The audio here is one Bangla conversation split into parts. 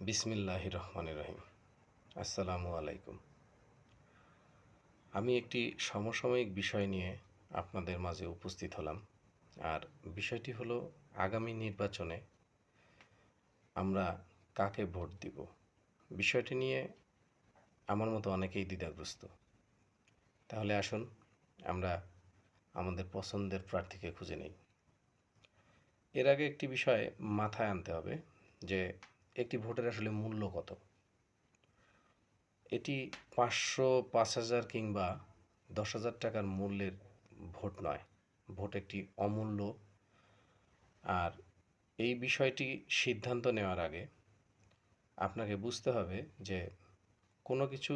বিসমিল্লাহ রহমান রহিম। আসসালামু আলাইকুম। আমি একটি সমসাময়িক বিষয় নিয়ে আপনাদের মাঝে উপস্থিত হলাম, আর বিষয়টি হলো আগামী নির্বাচনে আমরা কাকে ভোট দিব? বিষয়টি নিয়ে আমার মতো অনেকেই দ্বিধাগ্রস্ত। তাহলে আসুন, আমরা আমাদের পছন্দের প্রার্থীকে খুঁজে নেই। এর আগে একটি বিষয় মাথায় আনতে হবে যে একটি ভোটের আসলে মূল্য কত? এটি পাঁচশো পাঁচ হাজার কিংবা দশ হাজার টাকার মূল্যের ভোট নয়। ভোট একটি অমূল্য। আর এই বিষয়টি সিদ্ধান্ত নেওয়ার আগে আপনাকে বুঝতে হবে যে কোনো কিছু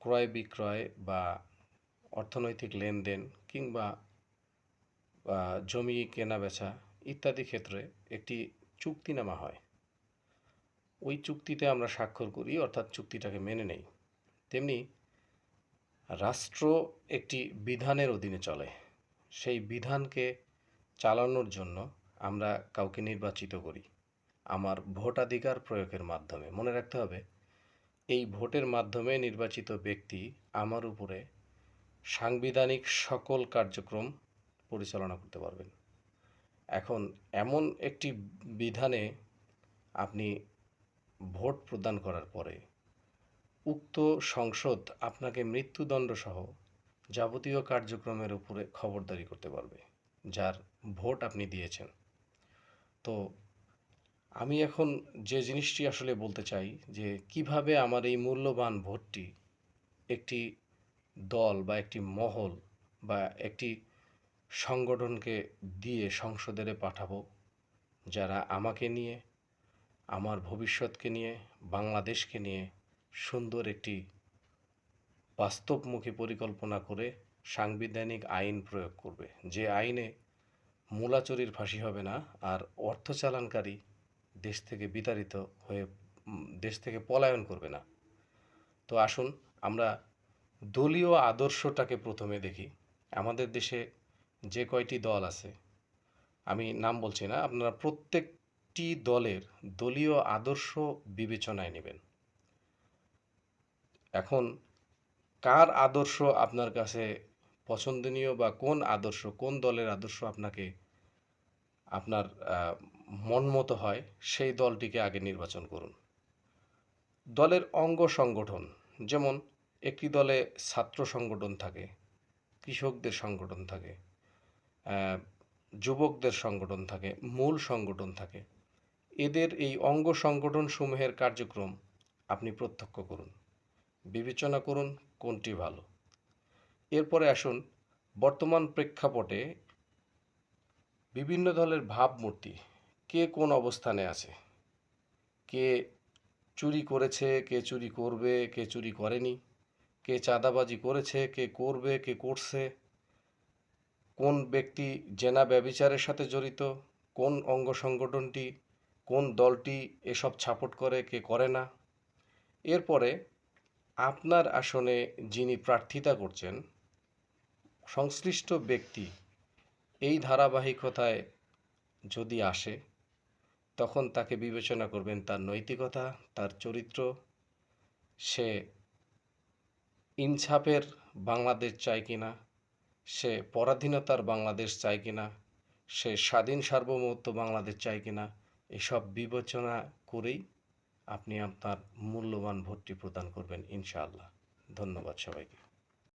ক্রয় বিক্রয় বা অর্থনৈতিক লেনদেন কিংবা জমি কেনা বেচা ইত্যাদি ক্ষেত্রে একটি চুক্তিনামা হয়। ওই চুক্তিতে আমরা স্বাক্ষর করি, অর্থাৎ চুক্তিটাকে মেনে নেই। তেমনি রাষ্ট্র একটি বিধানের অধীনে চলে। সেই বিধানকে চালানোর জন্য আমরা কাউকে নির্বাচিত করি। আমার ভোটাধিকার প্রয়োগের মাধ্যমে। মনে রাখতে হবে, এই ভোটের মাধ্যমে নির্বাচিত ব্যক্তি আমার উপরে সাংবিধানিক সকল কার্যক্রম পরিচালনা করতে পারবেন। এখন এমন একটি বিধানে আপনি ভোট প্রদান করার পরে উক্ত সংসদ আপনাকে মৃত্যুদণ্ডসহ যাবতীয় কার্যক্রমের উপরে খবরদারি করতে পারবে, যার ভোট আপনি দিয়েছেন। তো আমি এখন যে জিনিসটি আসলে বলতে চাই, যে কীভাবে আমার এই মূল্যবান ভোটটি একটি দল বা একটি মহল বা একটি সংগঠনকে দিয়ে সংসদে পাঠাবো, যারা আমাকে নিয়ে আমার ভবিষ্যৎকে নিয়ে, বাংলাদেশকে নিয়ে সুন্দর একটি বাস্তবমুখী পরিকল্পনা করে সাংবিধানিক আইন প্রয়োগ করবে। যে আইনে মূলাচুরির ফাঁসি হবে না, আর অর্থ চালানকারী দেশ থেকে বিতাড়িত হয়ে দেশ থেকে পলায়ন করবে না। তো আসুন, আমরা দলীয় আদর্শটাকে প্রথমে দেখি। আমাদের দেশে যে কয়টি দল আছে, আমি নাম বলছি না, আপনারা প্রত্যেকটি দলের দলীয় আদর্শ বিবেচনায় নেবেন। এখন কার আদর্শ আপনার কাছে পছন্দনীয় বা কোন আদর্শ কোন দলের আদর্শ আপনাকে আপনার আহ, মন মতো হয় সেই দলটিকে আগে নির্বাচন করুন। দলের অঙ্গ সংগঠন যেমন একটি দলে ছাত্র সংগঠন থাকে কৃষকদের সংগঠন থাকে যুবকদের সংগঠন থাকে মূল সংগঠন থাকে এদের এই অঙ্গ সংগঠন সমূহের কার্যক্রম আপনি প্রত্যক্ষ করুন। বিবেচনা করুন কোনটি ভালো। এরপরে আসুন বর্তমান প্রেক্ষাপটে বিভিন্ন দলের ভাবমূর্তি, কে কোন অবস্থানে আছে? কে চুরি করেছে, কে চুরি করবে, কে চুরি করেনি? কে চাঁদাবাজি করেছে, কে করবে, কে করছে? কোন ব্যক্তি জেনা ব্যবিচারের সাথে জড়িত? কোন অঙ্গ সংগঠনটি কোন দলটি এসব ছাপট করে, কে করে না। এরপরে আপনার আসনে যিনি প্রার্থিতা করছেন, সংশ্লিষ্ট ব্যক্তি এই ধারাবাহিকতায় যদি আসে, তখন তাকে বিবেচনা করবেন তার নৈতিকতা, তার চরিত্র। সে ইনসাফের বাংলাদেশ চায় কিনা, সে পরাধীনতার বাংলাদেশ চায় কিনা, সে স্বাধীন সার্বভৌমত্ব বাংলাদেশ চায় কিনা এসব বিবেচনা করেই আপনি আপনার মূল্যবান ভোটটি প্রদান করবেন ইনশাআল্লাহ। ধন্যবাদ সবাইকে।